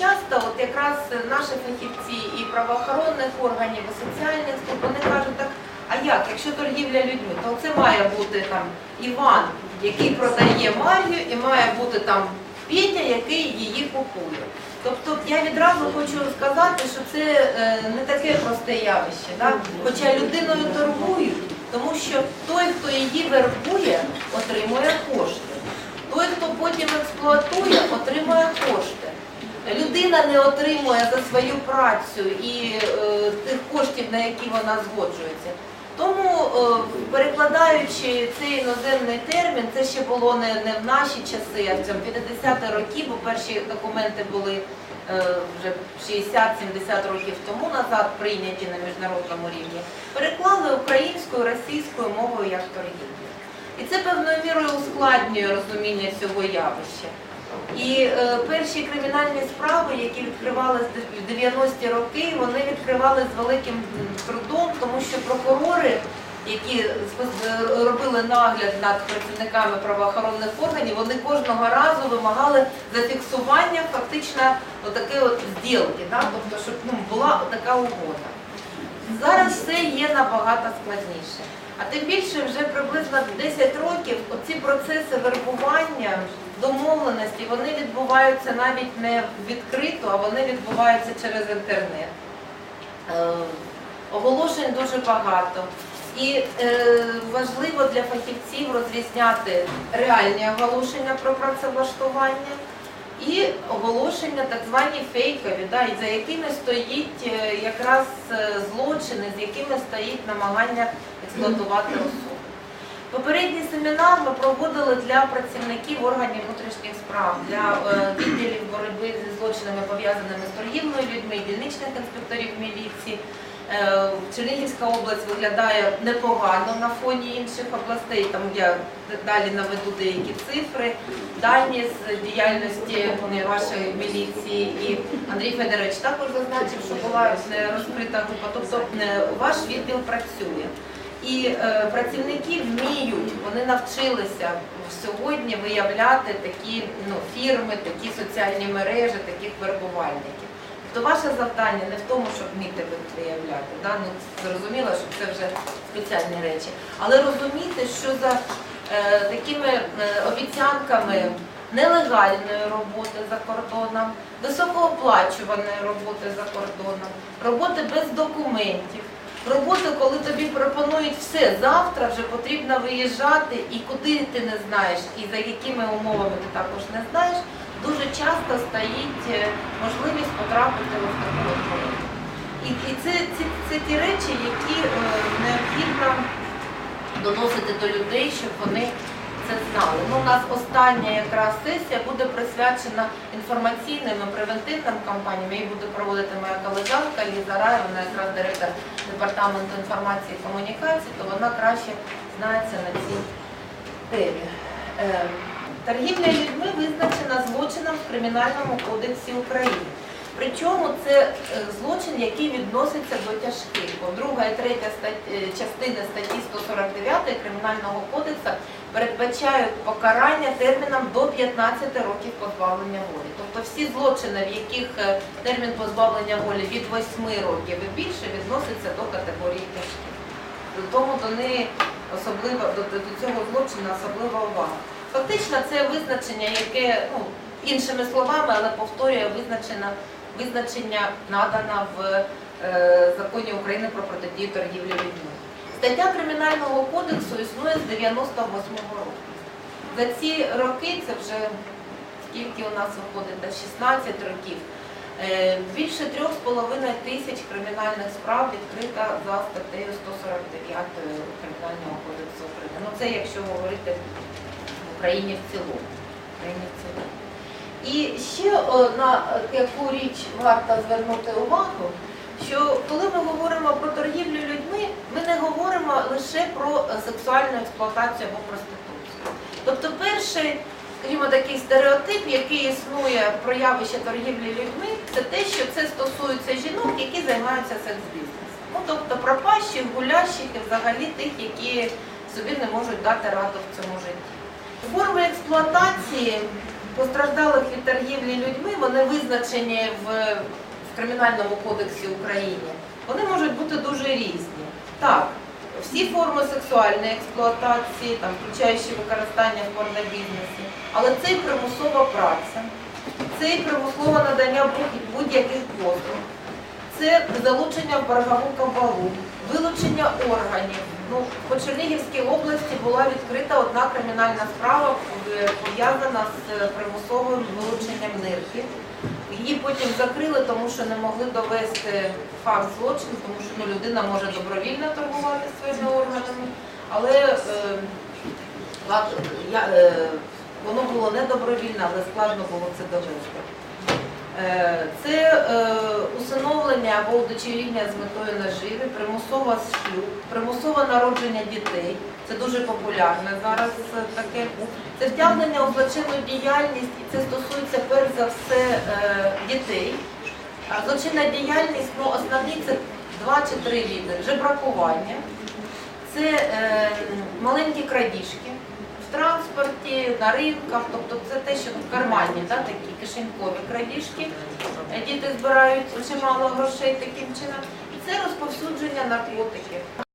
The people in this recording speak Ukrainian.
часто от якраз наші фахівці і правоохоронних органів, і соціальних служб, вони кажуть, так, а як, якщо торгівля людьми, то це має бути там Іван, який продає Мар'ю, і має бути там Петя, який її купує. Тобто я відразу хочу сказати, що це е, не таке просте явище. Да? Хоча людиною торгують, тому що той, хто її вербує, отримує кошти. Той, хто потім експлуатує, отримує кошти. Людина не отримує за свою працю і е, тих коштів, на які вона згоджується. Тому, е, перекладаючи цей іноземний термін, це ще було не, не в наші часи, а в цьому 50-ті роки, бо перші документи були е, вже 60-70 років тому назад прийняті на міжнародному рівні, переклали українською, російською мовою як торгівлю. І це певною мірою ускладнює розуміння цього явища. І е, перші кримінальні справи, які відкривалися в 90-ті роки, вони відкривали з великим трудом, тому що прокурори, які робили нагляд над працівниками правоохоронних органів, вони кожного разу вимагали зафіксування фактично отаке от зділки, да? тобто, щоб ну, була така угода. Зараз все є набагато складніше. А тим більше вже приблизно 10 років оці процеси вербування, домовленості, вони відбуваються навіть не відкрито, а вони відбуваються через інтернет. Е, Оголошень дуже багато. І е, важливо для фахівців розрізняти реальні оголошення про працевлаштування і оголошення так звані фейкові, да, за якими стоїть е, якраз е, злочини, з якими стоїть намагання експлуатувати особу. Попередній семінар ми проводили для працівників органів внутрішніх справ, для е, відділів боротьби злочинами пов'язаними з торгівлею людьми, дільничних інспекторів міліції. Е, Чернігівська область виглядає непогано на фоні інших областей. Там я далі наведу деякі цифри, дані з діяльності вашої міліції. І Андрій Федорович також зазначив, що була розкрита група. Тобто е, ваш відділ працює. І е, працівники вміють, вони навчилися сьогодні виявляти такі ну, фірми, такі соціальні мережі, таких вербувальників. То ваше завдання не в тому, щоб вміти виявляти. Да? Ну, зрозуміло, що це вже спеціальні речі. Але розуміти, що за е, такими е, обіцянками нелегальної роботи за кордоном, високооплачуваної роботи за кордоном, роботи без документів, роботи, коли тобі пропонують все, завтра вже потрібно виїжджати і куди ти не знаєш, і за якими умовами ти також не знаєш, дуже часто стоїть е, можливість потрапити в таку роботу. І це, це, це ті речі, які е, необхідно доносити до людей, щоб вони це знали. Ну, у нас остання якраз сесія буде присвячена інформаційним і превентивним кампаніям. Її буде проводити моя колежанка Ліза Рай, вона якраз директор департаменту інформації і комунікації, то вона краще знається на цій темі. Е, Торгівля людьми визначена злочином в Кримінальному кодексі України. Причому це е, злочин, який відноситься до тяжких. Бо друга і третя е, частини статті 149 Кримінального кодексу передбачають покарання терміном до 15 років позбавлення волі. Тобто всі злочини, в яких е, термін позбавлення волі від 8 років і більше, відносяться до категорії тяжких. Тому до неї особливо до, до цього злочину особлива увага. Фактично, це визначення, яке ну, іншими словами, але повторює визначення, визначення надано в е, законі України про протидію торгівлі людьми. Стаття Кримінального кодексу існує з 98-го року. За ці роки, це вже скільки у нас виходить, до 16 років, е, більше 3,5 тисяч кримінальних справ відкрита за статтею 149 Кримінального кодексу України. Ну це якщо говорити в Україні в цілому. В Україні в цілому. І ще о, на яку річ варто звернути увагу, що коли ми говоримо про торгівлю людьми, ми не говоримо лише про е, сексуальну експлуатацію або проституцію. Тобто перший, скажімо, такий стереотип, який існує про явище торгівлі людьми, це те, що це стосується жінок, які займаються секс-бізнесом. Ну, тобто пропащих, гулящих і взагалі тих, які собі не можуть дати раду в цьому житті. Форми експлуатації постраждалих від торгівлі людьми, вони визначені в, в Кримінальному кодексі України, вони можуть бути дуже різні. Так, всі форми сексуальної експлуатації, там, включаючи використання в порнобізнесі, але це і примусова праця, це і примусове надання будь- будь-яких послуг, це залучення в боргову кабалу, вилучення органів. Ну, по Чернігівській області була відкрита одна кримінальна справа е, пов'язана з е, примусовим вилученням нирки. Її потім закрили, тому що не могли довести факт злочину, тому що ну, людина може добровільно торгувати своїми органами, але е, я, е, воно було не добровільно, але складно було це довести. Е, Це е, усиновлення або удочеріння з метою наживи, примусова шлюб, примусове народження дітей. Це дуже популярне зараз таке. Це втягнення у злочинну діяльність, і це стосується перш за все е, дітей. А злочинна діяльність, ну основні це два чи три види. Жебракування, це е, маленькі крадіжки в транспорті, на ринках, тобто це те, що в кармані, да, такі кишенькові крадіжки. Е, Діти збирають чимало грошей таким чином. І це розповсюдження наркотиків.